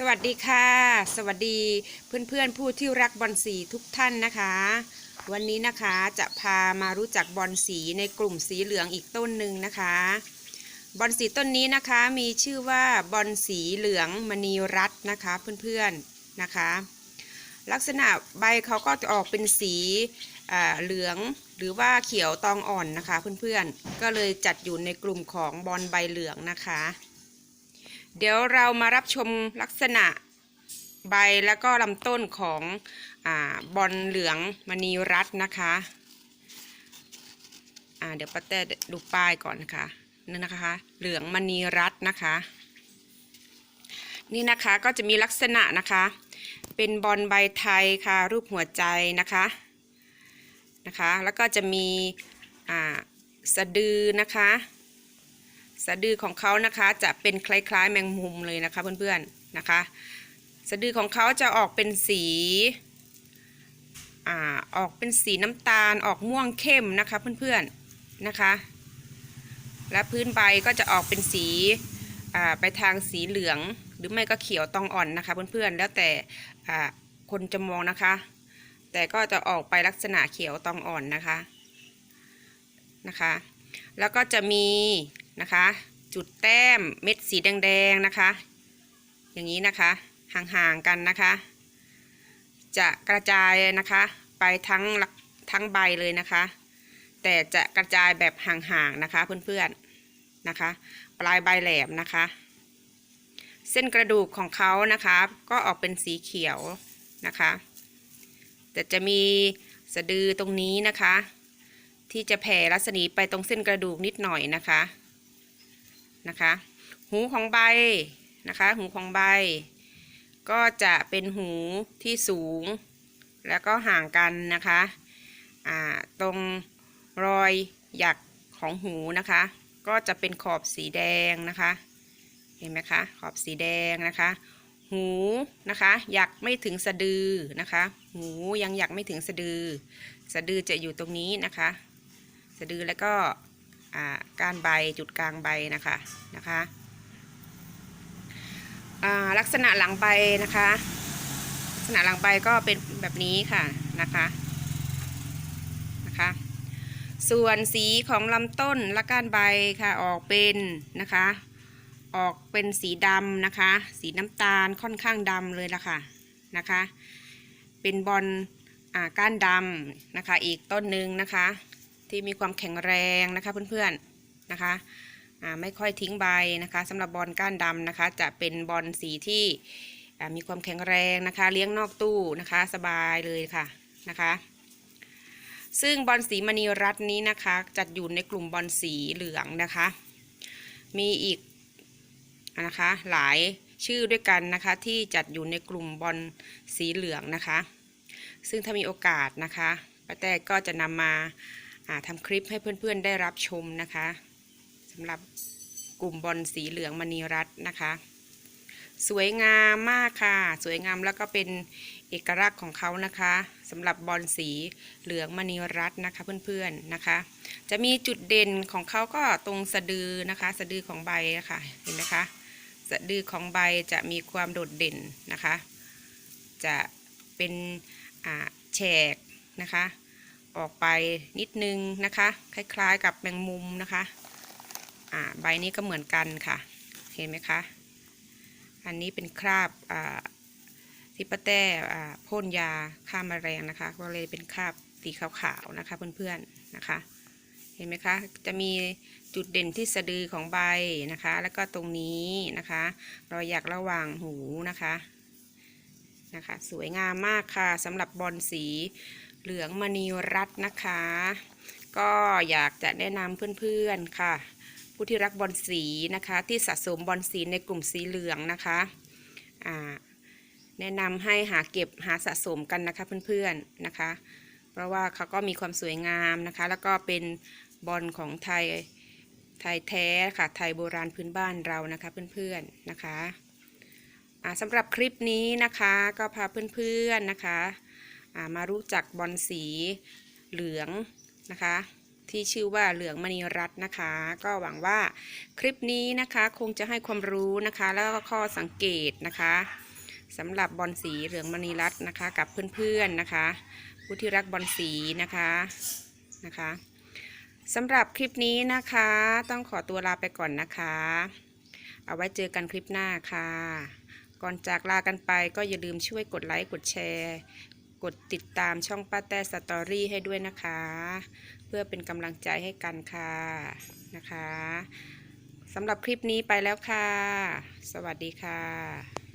สวัสดีค่ะ สวัสดีเพื่อนๆผู้ที่รักบอลสีทุกท่านนะคะ วันนี้นะคะจะพามารู้จักบอลสีในกลุ่มสีเหลืองอีกต้นหนึ่งนะคะ บอลสีต้นนี้นะคะมีชื่อว่าบอลสีเหลืองมณีรัตน์นะคะเพื่อนๆนะคะ ลักษณะใบเขาก็จะออกเป็นสีอ่าเหลืองหรือว่าเขียวตองอ่อนนะคะเพื่อนๆก็เลยจัดอยู่ในกลุ่มของบอลใบเหลืองนะคะ เดี๋ยวเรามารับชมลักษณะใบแล้วก็ลำต้นของอบอลเหลืองมณีรัตน์นะคะเดี๋ยวป้าแต้ดูป้ายก่อนนะคะนี่นะคะ เหลืองมณีรัตน์นะคะ นี่นะคะก็จะมีลักษณะนะคะ เป็นบอลใบไทยค่ะ รูปหัวใจนะคะนะคะ แล้วก็จะมีอ่าสะดือนะคะ สะดือของเขานะคะจะเป็นคล้ายๆ แมงมุมเลยนะคะเพื่อนๆนะคะ สะดือของเขาจะออกเป็นสีอ่าออกเป็นสีน้ำตาลออกม่วงเข้มนะคะเพื่อนๆนะคะ และพื้นใบก็จะออกเป็นสีอ่าไปทางสีเหลืองหรือไม่ก็เขียวตองอ่อนนะคะเพื่อนๆแล้วแต่อ่าคนจะมองนะคะ แต่ก็จะออกไปลักษณะเขียวตองอ่อนนะคะนะคะ แล้วก็จะมี นะคะ จุดแต้มเม็ดสีแดงๆนะคะ อย่างนี้นะคะห่างๆกันนะคะ จะกระจายนะคะ ไปทั้งทั้งใบเลยนะคะ แต่จะกระจายแบบห่างๆนะคะเพื่อนๆนะคะ ปลายใบแหลมนะคะ เส้นกระดูกของเขานะคะ ก็ออกเป็นสีเขียวนะคะ แต่จะมีสะดือตรงนี้นะคะ ที่จะแผ่รัศมีไปตรงเส้นกระดูกนิดหน่อยนะคะ นะคะ หูของใบนะคะ หูของใบ ก็จะเป็นหูที่สูง แล้วก็ห่างกันนะคะตรงรอยหยักของหูนะคะ ก็จะเป็นขอบสีแดงนะคะ เห็นไหมคะ ขอบสีแดงนะคะ หูนะคะหยักไม่ถึงสะดือนะคะ หูยังหยักไม่ถึงสะดือ สะดือจะอยู่ตรงนี้นะคะ สะดือแล้วก็ ก้านใบจุดกลางใบนะคะนะคะลักษณะหลังใบนะคะ ลักษณะหลังใบก็เป็นแบบนี้ค่ะนะคะนะคะ ส่วนสีของลำต้นและก้านใบค่ะออกเป็นนะคะ ออกเป็นสีดำนะคะ สีน้ำตาลค่อนข้างดำเลยละค่ะนะคะ เป็นบอลก้านดำนะคะ อีกต้นหนึ่งนะคะ ที่มีความแข็งแรงนะคะเพื่อนๆนะคะไม่ค่อยทิ้งใบนะคะสำหรับบอลก้านดำนะคะ จะเป็นบอลสีที่มีความแข็งแรงนะคะ เลี้ยงนอกตู้นะคะสบายเลยค่ะนะคะ ซึ่งบอลสีมณีรัตน์นี้นะคะ จัดอยู่ในกลุ่มบอลสีเหลืองนะคะ มีอีกนะคะหลายชื่อด้วยกันนะคะที่จัดอยู่ในกลุ่มบอลสีเหลืองนะคะ ซึ่งถ้ามีโอกาสนะคะป้าแต่ก็จะนำมาอ่า ทำคลิปให้เพื่อนๆได้รับชมนะคะสำหรับกลุ่มบอลสีเหลืองมณีรัตน์นะคะ สวยงามมากค่ะ สวยงามแล้วก็เป็นเอกลักษณ์ของเขานะคะสำหรับบอลสีเหลืองมณีรัตน์นะคะเพื่อนๆนะคะ จะมีจุดเด่นของเขาก็ตรงสะดือนะคะ สะดือของใบนะคะเห็นไหมคะสะดือของใบจะมีความโดดเด่นนะคะ จะเป็นแฉกนะคะ ออกไปนิดนึงนะคะ คล้าย ๆ กับแมงมุมนะคะ อ่าใบนี้ก็เหมือนกันค่ะ เห็นไหมคะ อันนี้เป็นคราบอ่าที่ป้าแต้อ่าพ่นยาฆ่าแมลงนะคะ ก็เลยเป็นคราบสีขาวๆนะคะเพื่อนๆนะคะ เห็นไหมคะ จะมีจุดเด่นที่สะดือของใบนะคะ แล้วก็ตรงนี้นะคะรอยหยักระหว่างหูนะคะนะคะ สวยงามมากค่ะสำหรับบอลสี เหลืองมณีรัตน์นะคะ ก็อยากจะแนะนำเพื่อนๆค่ะ ผู้ที่รักบอลสีนะคะ ที่สะสมบอลสีในกลุ่มสีเหลืองนะคะอ่าแนะนำให้หาเก็บหาสะสมกันนะคะเพื่อนๆนะคะ เพราะว่าเขาก็มีความสวยงามนะคะ แล้วก็เป็นบอลของไทยไทยแท้ค่ะ ไทยโบราณพื้นบ้านเรานะคะเพื่อนๆนะคะสำหรับคลิปนี้นะคะก็พาเพื่อนๆนะคะ มารู้จักบอลสีเหลืองนะคะที่ชื่อว่าเหลืองมณีรัตน์นะคะ ก็หวังว่าคลิปนี้นะคะคงจะให้ความรู้นะคะ แล้วก็ข้อสังเกตนะคะสำหรับบอลสีเหลืองมณีรัตน์นะคะ กับเพื่อนๆนะคะ ผู้ที่รักบอลสีนะคะนะคะสำหรับคลิปนี้นะคะ ต้องขอตัวลาไปก่อนนะคะ เอาไว้เจอกันคลิปหน้าค่ะ ก่อนจากลากันไปก็อย่าลืมช่วยกดไลค์กดแชร์ กดติดตามช่องป้าแต้สตอรี่ให้ด้วยนะคะ เพื่อเป็นกำลังใจให้กันค่ะนะคะสำหรับคลิปนี้ไปแล้วค่ะ สวัสดีค่ะ